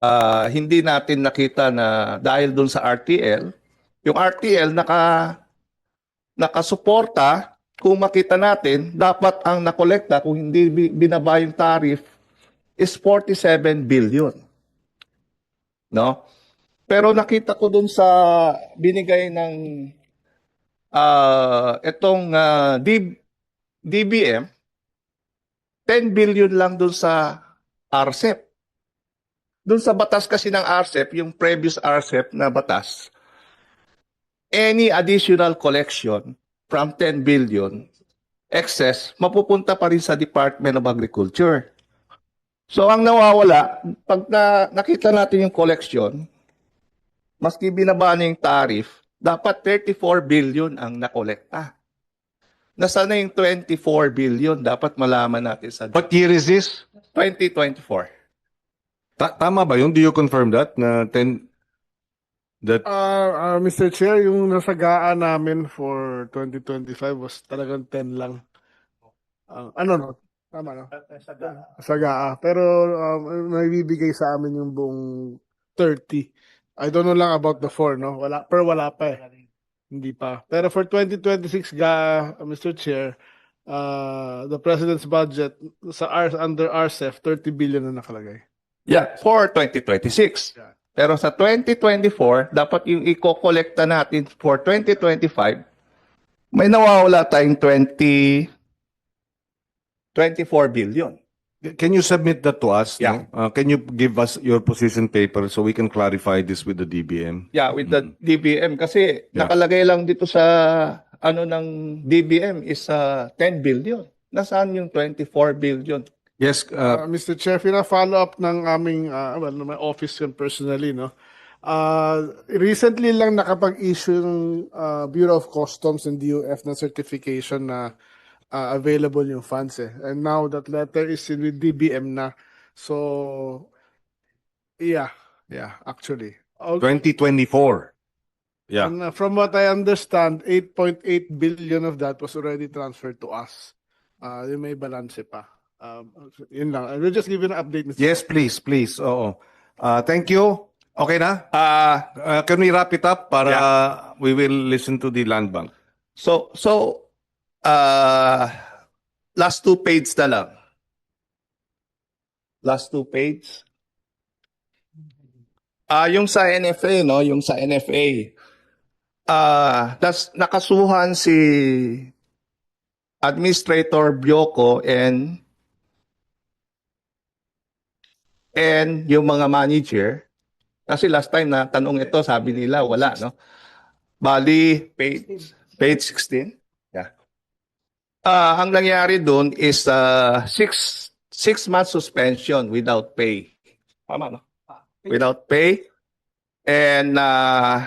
ah, hindi natin nakita na dahil doon sa RTL, yung RTL naka nakasuporta kung makita natin, dapat ang nakolekta kung hindi bi- binaba yung tariff is 47 billion. No? Pero nakita ko dun sa binigay ng ah itong ah, D- DBM 10 billion lang dun sa RCEP. Dun sa batas kasi ng RCEP, yung previous RCEP na batas, any additional collection from 10 billion excess, mapupunta pa rin sa Department of Agriculture. So ang nawawala, pag na, nakita natin yung collection, maski binaba na yung tariff, dapat 34 billion ang nakolekta. Nasaan na yung 24 billion? Dapat malaman natin sa What year is this? 2024. Ta- tama ba yun? Do you confirm that? Na 10, that Ah, ah, Mr. Chair, yung nasagaan namin for 2025 was talagang 10 lang. Ang- ano no? Tama no? Sagaa. Pero um, naibibigay sa amin yung buong 30. I don't know lang about the 4, no? Wala, pero wala pa eh. Hindi pa. Pero for 2026, ga, Mr. Chair, uh, the President's budget sa R, under RCEF, 30 billion na nakalagay. Yeah, for 2026. Yeah. Pero sa 2024, dapat yung i-collecta natin for 2025, may nawawala tayong 20 24 billion. can you submit that to us? Yeah. no? Uh, can you give us your position paper so we can clarify this with the DBM? Yeah, with the DBM kasi Yeah. nakalagay lang dito sa ano ng DBM is uh, 10 billion. Nasaan yung 24 billion? Yes, uh, Uh, Mr. Chair, fina-follow up ng aming, uh, well, my office yun personally, no? Uh, recently lang nakapag-issue ng uh, Bureau of Customs and DOF ng certification na uh, available yung funds eh. And now that letter is in with DBM na. So, yeah, yeah, actually. Al- 2024. Yeah. And uh, from what I understand, 8.8 billion of that was already transferred to us. Uh, yung may balance pa. Um, yun lang. I will just give you an update, Mr. Yes, please, please. Oo. Uh, thank you. Okay na? Ah, Uh, can we wrap it up para we will listen to the land bank? So, so, uh, last two pages na lang. Last two pages. Ah, yung sa NFA, no? Yung sa NFA. Ah, das nakasuhan si Administrator Bioko and and yung mga manager. Kasi last time na tanong ito, sabi nila wala, no? Bali, page Page 16. Yeah. Ah, ang nangyari doon is uh, six six month suspension without pay. Tama no? Without pay. And uh,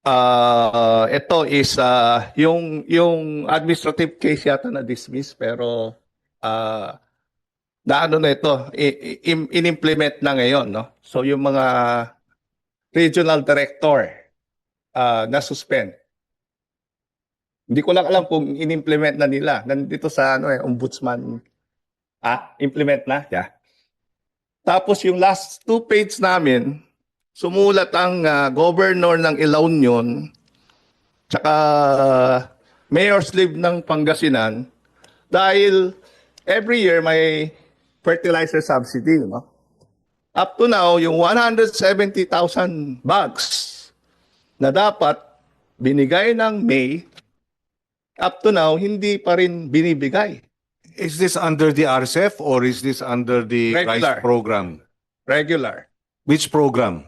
uh, ito is uh, yung yung administrative case yata na dismiss pero uh, na ano na ito in-implement na ngayon no. So yung mga regional director uh, na suspend hindi ko lang alam kung in-implement na nila. Nandito sa ano eh, ombudsman. Ah, implement na? Yeah. Tapos yung last two page namin, sumulat ang ah, governor ng La Union, tsaka ah, mayor's leave ng Pangasinan, dahil every year may fertilizer subsidy, no? Up to now, yung 170,000 bags na dapat binigay ng May, up to now, hindi pa rin binibigay. Is this under the RCEF or is this under the Regular. RICE program? Regular. Which program?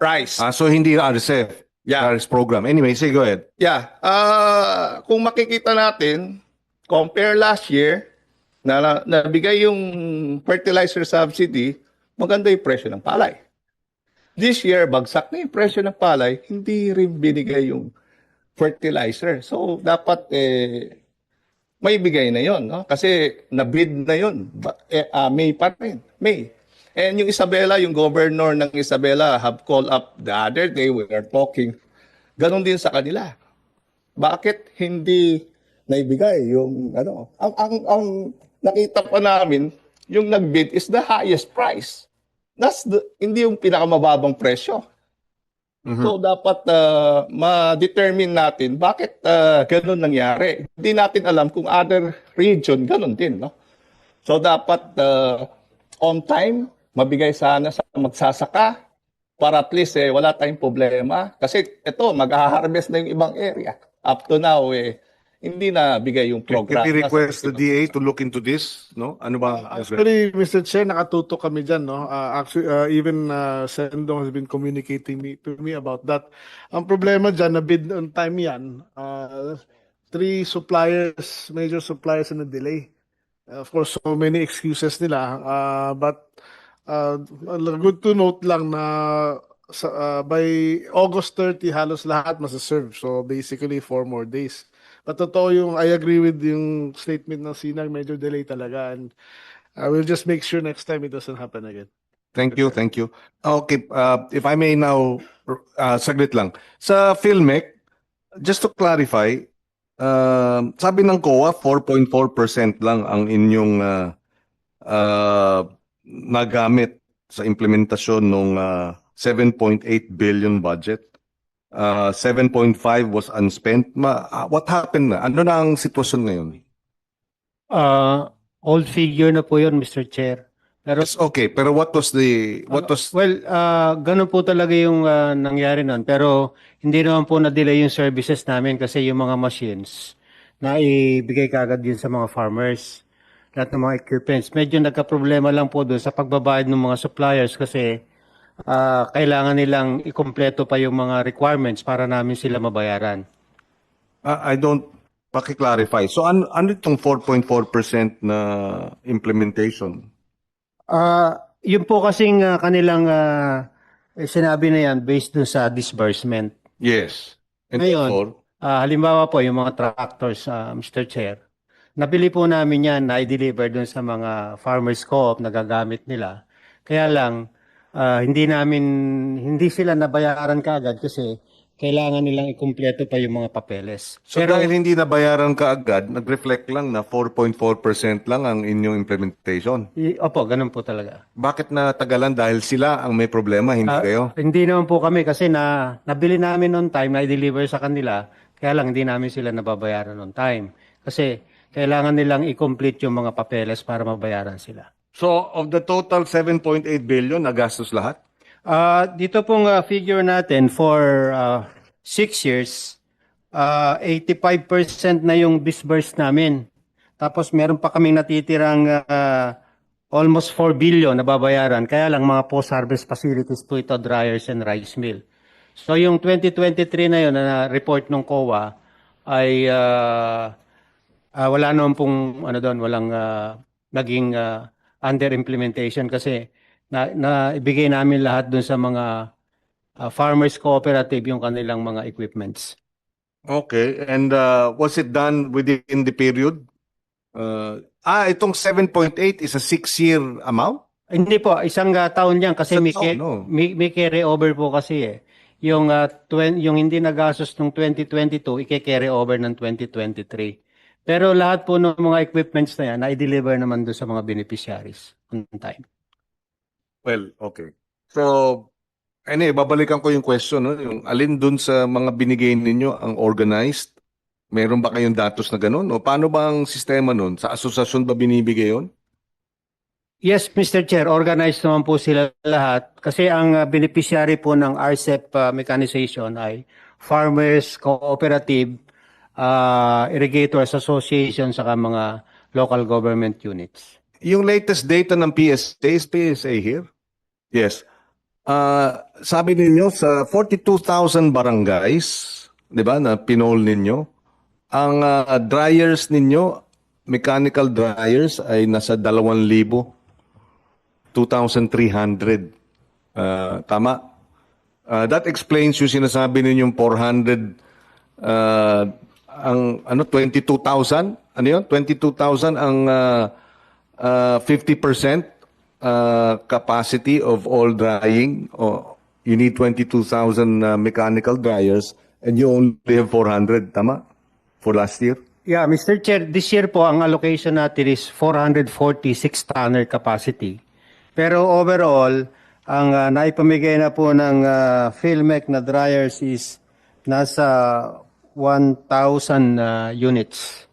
Price. Ah, so hindi RCEF, yeah. RICE program. Anyway, say go ahead. Yeah. Ah, kung makikita natin, compare last year, na, na nabigay yung fertilizer subsidy, maganda yung presyo ng palay. This year, bagsak na yung presyo ng palay, hindi rin binigay yung fertilizer. So, dapat eh, may bigay na yon no? Kasi nabid na yon eh, ah, May pa rin. May. And yung Isabela, yung governor ng Isabela have called up the other day, we were talking, ganon din sa kanila. Bakit hindi naibigay yung ano? Ang, ang, ang nakita pa namin, yung nagbid is the highest price. that's the, hindi yung pinakamababang presyo. Mhm. So dapat uh, ma-determine natin bakit uh, ganun nangyari. Hindi natin alam kung other region ganun din, no? So dapat uh, on time, mabigay sana sa magsasaka para at least eh, wala tayong problema. Kasi ito, mag-harvest na yung ibang area. Up to now, eh, hindi na bigay yung Can program. we request the DA to look into this? No? Ano ba? Actually, Mr. Chair, nakatutok kami dyan, no? Uh, actually, uh, even uh, Sendong has been communicating me, to me about that. Ang problema dyan, na bid on time yan, uh, three suppliers, major suppliers na delay. of course, so many excuses nila. Uh, but uh, good to note lang na sa, uh, by August 30, halos lahat masaserve. So basically, four more days. Totoo yung, I agree with yung statement ng Sinag, medyo delay talaga. And I will just make sure next time it doesn't happen again. Thank you, thank you. Okay, uh, if I may now, uh, saglit lang. Sa PhilMec, just to clarify, uh, sabi ng COA, 4.4% lang ang inyong uh, uh, nagamit sa implementasyon ng uh, 7.8 billion budget. Uh, 7.5 was unspent. Ma, uh, what happened na? Ano na ang sitwasyon ngayon? Ah, old figure na po yun, Mr. Chair. Pero Yes, okay, pero what was the, what was, well, ah, ganun po talaga yung ah, nangyari nun. Pero hindi naman po na-delay yung services namin kasi yung mga machines na ibigay kagad din sa mga farmers. Lahat ng mga equipments. Medyo nagka-problema lang po doon sa pagbabayad ng mga suppliers kasi ah, kailangan nilang ikumpleto pa yung mga requirements para namin sila mabayaran. Ah, I don't paki-clarify. So ano ano itong 4.4% na implementation? Ah, yun po kasing ah, kanilang eh, sinabi na yan based dun sa disbursement. Yes. And Ngayon, therefore, Ah, halimbawa po yung mga tractors, ah, Mr. Chair. Nabili po namin yan na i-deliver dun sa mga farmers co-op na gagamit nila. Kaya lang ah, hindi namin hindi sila nabayaran kaagad kasi kailangan nilang ikumpleto pa yung mga papeles. so dahil hindi nabayaran ka agad, nag-reflect lang na 4.4% lang ang inyong implementation. I- opo, ganun po talaga. Bakit na tagalan dahil sila ang may problema, hindi Ah, kayo? Hindi naman po kami kasi na nabili namin on time na i-deliver sa kanila. Kaya lang hindi namin sila nababayaran on time. Kasi kailangan nilang i-complete yung mga papeles para mabayaran sila. So of the total 7.8 billion nagastos lahat? Ah, dito pong ah, figure natin for ah, six years, ah, 85% na yung disbursed namin. Tapos meron pa kaming natitirang ah, almost 4 billion na babayaran. Kaya lang mga post-harvest facilities po ito, dryers and rice mill. So yung 2023 na yun na report ng COA ay ah, ah, wala naman pong ano doon, walang ah, naging ah, under implementation kasi na, na ibigay namin lahat dun sa mga ah, farmers cooperative yung kanilang mga equipments. Okay. And uh, was it done within the period? Uh, ah, itong 7.8 is a six-year amount? Hindi po, isang ah, taon yan kasi may, taon, no? may, may carry over po kasi eh. Yung, ah, twen- yung hindi nagastos ng 2022, ike-carry over ng 2023. Pero lahat po ng mga equipments na yan, na-deliver naman doon sa mga beneficiaries on time. Well, okay. So, anyway, babalikan ko yung question, no? Yung alin dun sa mga binigay ninyo ang organized? Meron ba kayong datos na ganun? O paano ba ang sistema nun? Sa asosasyon ba binibigay yun? Yes, Mr. Chair, organized naman po sila lahat kasi ang uh, beneficiary po ng RCEP uh, mechanization ay Farmers Cooperative uh, Irrigators Association saka mga local government units. Yung latest data ng PSA, is PSA here? Yes. Ah, sabi ninyo sa 42,000 barangays, 'di ba, na pinol ninyo, ang ah, dryers ninyo, mechanical dryers ay nasa 2,000, 2,300. Ah, tama? Ah, that explains yung sinasabi ninyong 400 ah, ang ano 22,000 ano yun 22,000 ang ah, ah, 50% ah, capacity of all drying o you need 22,000 ah, mechanical dryers and you only have 400 tama for last year Yeah, Mr. Chair, this year po ang allocation natin is 446 tonner capacity. Pero overall, ang ah, naipamigay na po ng uh, Philmec na dryers is nasa 1,000 ah, units.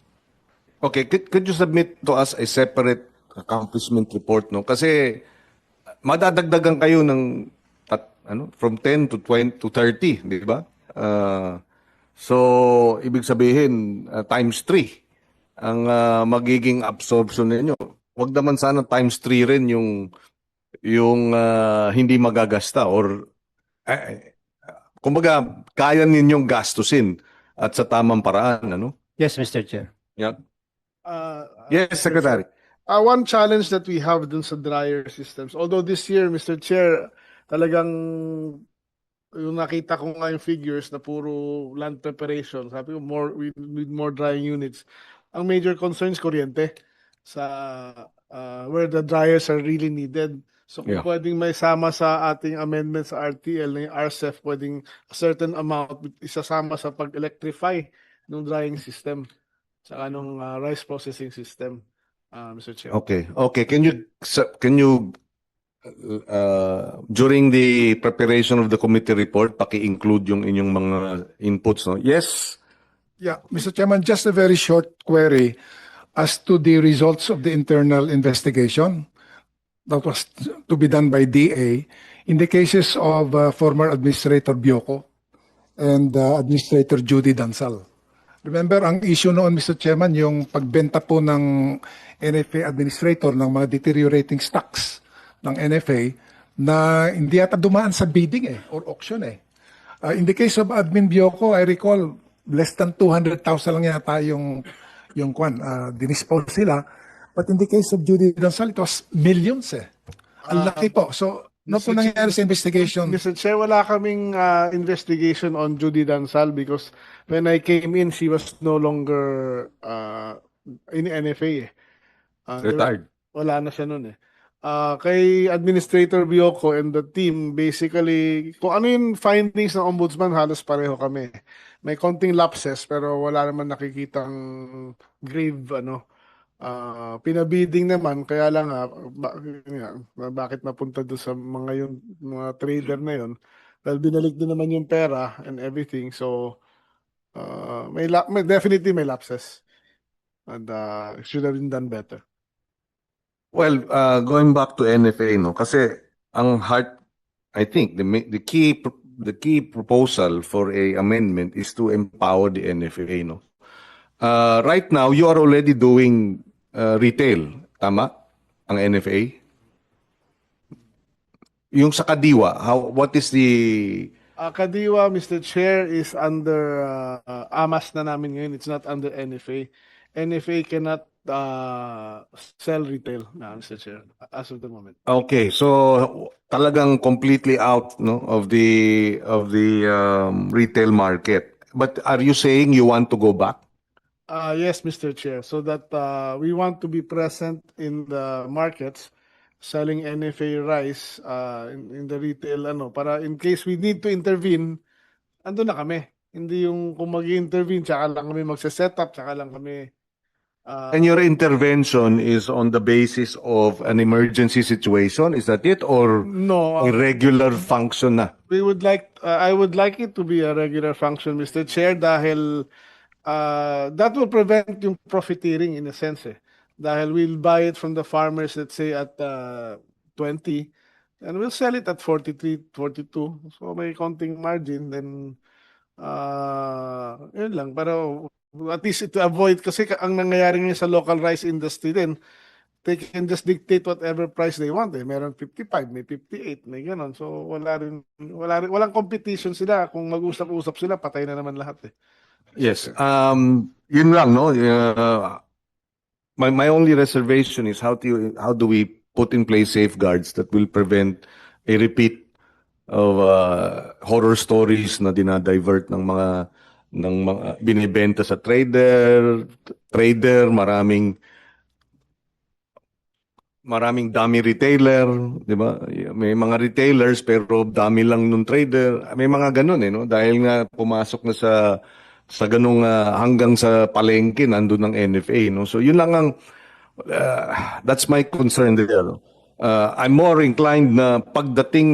Okay, could, could you submit to us a separate accomplishment report, no? Kasi madadagdagan kayo ng tat, ano, from 10 to 20 to 30, di ba? Ah, so, ibig sabihin, ah, times 3 ang ah, magiging absorption ninyo. Huwag naman sana times 3 rin yung yung ah, hindi magagasta or eh, kumbaga kaya ninyong gastusin at sa tamang paraan, ano? Yes, Mr. Chair. Yeah. Uh, Yes, Secretary. Uh, one challenge that we have dun sa dryer systems, although this year, Mr. Chair, talagang yung nakita ko nga yung figures na puro land preparation, sabi ko more we need more drying units. Ang major concerns kuryente sa uh, where the dryers are really needed. So kung Yeah. pwedeng may sama sa ating amendment sa RTL na yung RCEF, pwedeng a certain amount isasama sa pag-electrify ng drying system sa anong uh, rice processing system, uh, Mr. Chair. Okay. Okay. Can you can you uh, during the preparation of the committee report paki-include yung inyong mga inputs no? Yes. Yeah, Mr. Chairman, just a very short query as to the results of the internal investigation that was to be done by DA in the cases of uh, former Administrator Bioko and uh, Administrator Judy Dansal. Remember, ang issue noon, Mr. Chairman, yung pagbenta po ng NFA Administrator ng mga deteriorating stocks ng NFA na hindi yata dumaan sa bidding eh, or auction eh. Uh, in the case of Admin Bioko, I recall less than 200,000 lang yata yung yung kwan, uh, dinispose sila. But in the case of Judy Dansal, it was millions eh. Ang laki po. So, ano po Mr. nangyayari sa investigation? Mr. Chair, wala kaming uh, investigation on Judy Dansal because when I came in, she was no longer uh, in NFA. Eh. Uh, Retired. Wala na siya nun eh. Ah, kay Administrator Bioko and the team, basically, kung ano yung findings ng Ombudsman, halos pareho kami. May konting lapses, pero wala naman nakikitang grave, ano. Ah, pinabiding naman, kaya lang nga, ba- bakit napunta doon sa mga yung mga trader na yun. Dahil binalik din naman yung pera and everything, so ah, may, la- may definitely may lapses. And ah, it should have been done better. Well, uh, going back to NFA no kasi ang heart I think the the key the key proposal for a amendment is to empower the NFA no. Uh, right now you are already doing uh, retail, tama? Ang NFA? Yung sa Kadiwa, how what is the Uh, Kadiwa, Mr. Chair, is under uh, uh, AMAS na namin ngayon. It's not under NFA. NFA cannot uh, sell retail na, Mr. Chair, as of the moment. Okay, so talagang completely out no of the of the um, retail market. But are you saying you want to go back? Uh, yes, Mr. Chair, so that uh, we want to be present in the markets selling NFA rice uh, in, in the retail ano para in case we need to intervene ando na kami hindi yung kung mag-intervene tsaka lang kami magse-set up tsaka lang kami uh, And your intervention is on the basis of an emergency situation, is that it? Or no a uh, regular function na? We would like, uh, I would like it to be a regular function, Mr. Chair, dahil uh, that will prevent yung profiteering in a sense eh. Dahil we'll buy it from the farmers, let's say at uh, 20, and we'll sell it at 43, 42. So may konting margin, then uh, yun lang. Pero at least to avoid, kasi ka- ang nangyayari ngayon sa local rice industry din, they can just dictate whatever price they want. Eh. Meron 55, may 58, may ganon. So wala rin, wala rin, walang competition sila. Kung mag-usap-usap sila, patay na naman lahat eh. Yes. Um, yun lang, no? Uh, my, my only reservation is how do you, how do we put in place safeguards that will prevent a repeat of uh, horror stories na dinadivert ng mga ng mga binibenta sa trader, trader, maraming maraming dummy retailer, 'di ba? May mga retailers pero dami lang nung trader. May mga ganun eh, no? Dahil nga pumasok na sa sa ganung ah, hanggang sa palengke nandun ng NFA, no? So yun lang ang ah, that's my concern there. uh, I'm more inclined na pagdating